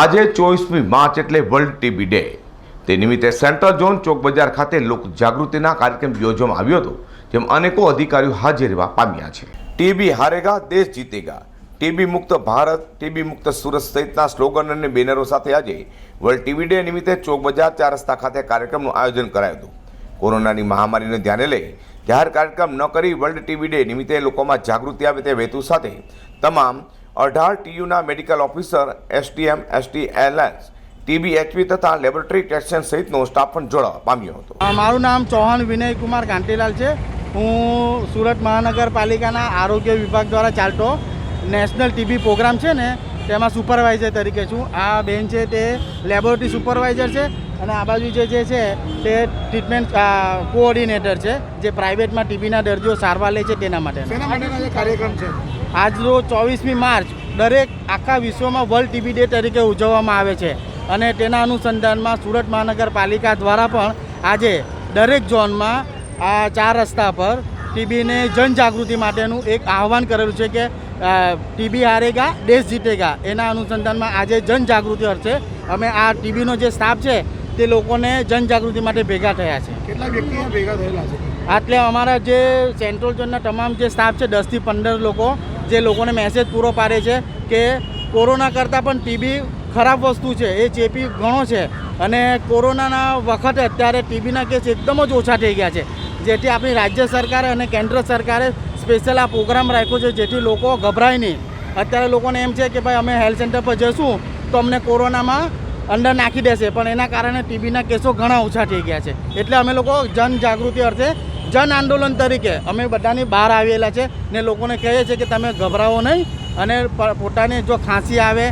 આજે ચોવીસમી માર્ચ એટલે વર્લ્ડ ટીબી ડે. તે નિમિત્તે સેન્ટ્રલ ઝોન ચોક બજાર ખાતે લોક જાગૃતિના કાર્યક્રમ યોજવામાં આવ્યો હતો, જેમ અનેકો અધિકારીઓ હાજર પામ્યા છે. ટીબી હારેગા, દેશ જીતેગા. ટીબી મુક્ત ભારત, ટીબી મુક્ત સુરત સહિતના સ્લોગન અને બેનરો સાથે આજે વર્લ્ડ ટીબી ડે નિમિત્તે ચોક બજાર ચાર રસ્તા ખાતે કાર્યક્રમનું આયોજન કરાયું હતું. કોરોનાની મહામારીને ધ્યાને લઈ જાહેર કાર્યક્રમ ન કરી વર્લ્ડ ટીબી ડે નિમિત્તે લોકોમાં જાગૃતિ આવે તે હેતુ સાથે તમામ અઢાર ટીયુના મેડિકલ ઓફિસર એસટીએમ એસટી એરલાઇન્સ, ટીબીએચપી તથા લેબોરેટરી ટેક્શન સહિતનો સ્ટાફ પણ જોડાવા પામ્યો હતો. મારું નામ ચૌહાણ વિનયકુમાર કાંટીલાલ છે. હું સુરત મહાનગરપાલિકાના આરોગ્ય વિભાગ દ્વારા ચાલતો નેશનલ ટીબી પ્રોગ્રામ છે ને, તેમાં સુપરવાઇઝર તરીકે છું. આ બેન છે તે લેબોરેટરી સુપરવાઇઝર છે. અને આ બાજુ જે જે છે તે ટ્રીટમેન્ટ કોઓર્ડિનેટર છે જે પ્રાઇવેટમાં ટીબીના દર્દીઓ સારવાર લે છે તેના માટે કાર્યક્રમ છે? આજનો ચોવીસમી માર્ચ દરેક આખા વિશ્વમાં વર્લ્ડ ટીબી ડે તરીકે ઉજવવામાં આવે છે. અને તેના અનુસંધાનમાં સુરત મહાનગરપાલિકા દ્વારા પણ આજે દરેક ઝોનમાં આ ચાર રસ્તા પર ટીબીને જનજાગૃતિ માટેનું એક આહવાન કરેલું છે કે ટીબી હારેગા દેશ જીતેગા. એના અનુસંધાનમાં આજે જનજાગૃતિ હશે અમે આ ટીબીનો જે સ્ટાફ છે તે લોકોને જનજાગૃતિ માટે ભેગા થયા છે. કેટલા વ્યક્તિઓ ભેગા થયેલા છે? એટલે અમારા જે સેન્ટ્રલ ઝોનના તમામ જે સ્ટાફ છે દસથી પંદર લોકો જે લોકોને મેસેજ પૂરો પાડે છે કે કોરોના કરતાં પણ ટીબી ખરાબ વસ્તુ છે એ ચેપી ઘણો છે. અને કોરોનાના વખતે અત્યારે ટીબીના કેસ એકદમ જ ઓછા થઈ ગયા છે. જેથી આપણી રાજ્ય સરકારે અને કેન્દ્ર સરકારે સ્પેશિયલ આ પ્રોગ્રામ રાખ્યો છે જેથી લોકો ગભરાય નહીં. અત્યારે લોકોને એમ છે કે ભાઈ અમે હેલ્થ સેન્ટર પર જઈશું તો અમને કોરોનામાં અંદર નાખી દેશે, પણ એના કારણે ટીબીના કેસો ઘણા ઓછા થઈ ગયા છે. એટલે અમે લોકો જનજાગૃતિ અર્થે જન આંદોલન તરીકે અમે બધાની બહાર આવેલા છે ને લોકોને કહીએ છીએ કે તમે ગભરાવો નહીં અને પોતાને જો ખાંસી આવે,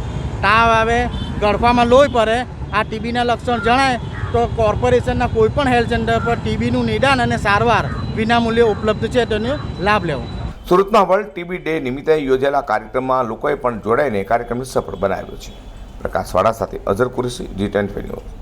તાવ આવે, ગળફામાં લોહી પડે, આ ટીબીના લક્ષણ જણાય, તો કોર્પોરેશનના કોઈપણ હેલ્થ સેન્ટર પર ટીબીનું નિદાન અને સારવાર વિનામૂલ્યે ઉપલબ્ધ છે, તેનો લાભ લેવો. સુરતમાં વર્લ્ડ ટીબી ડે નિમિત્તે યોજાયેલા કાર્યક્રમમાં લોકોએ પણ જોડાઈને કાર્યક્રમને સફળ બનાવ્યો છે. પ્રકાશવાળા સાથે અઝર કુરેશી જી ટેન ન્યૂઝ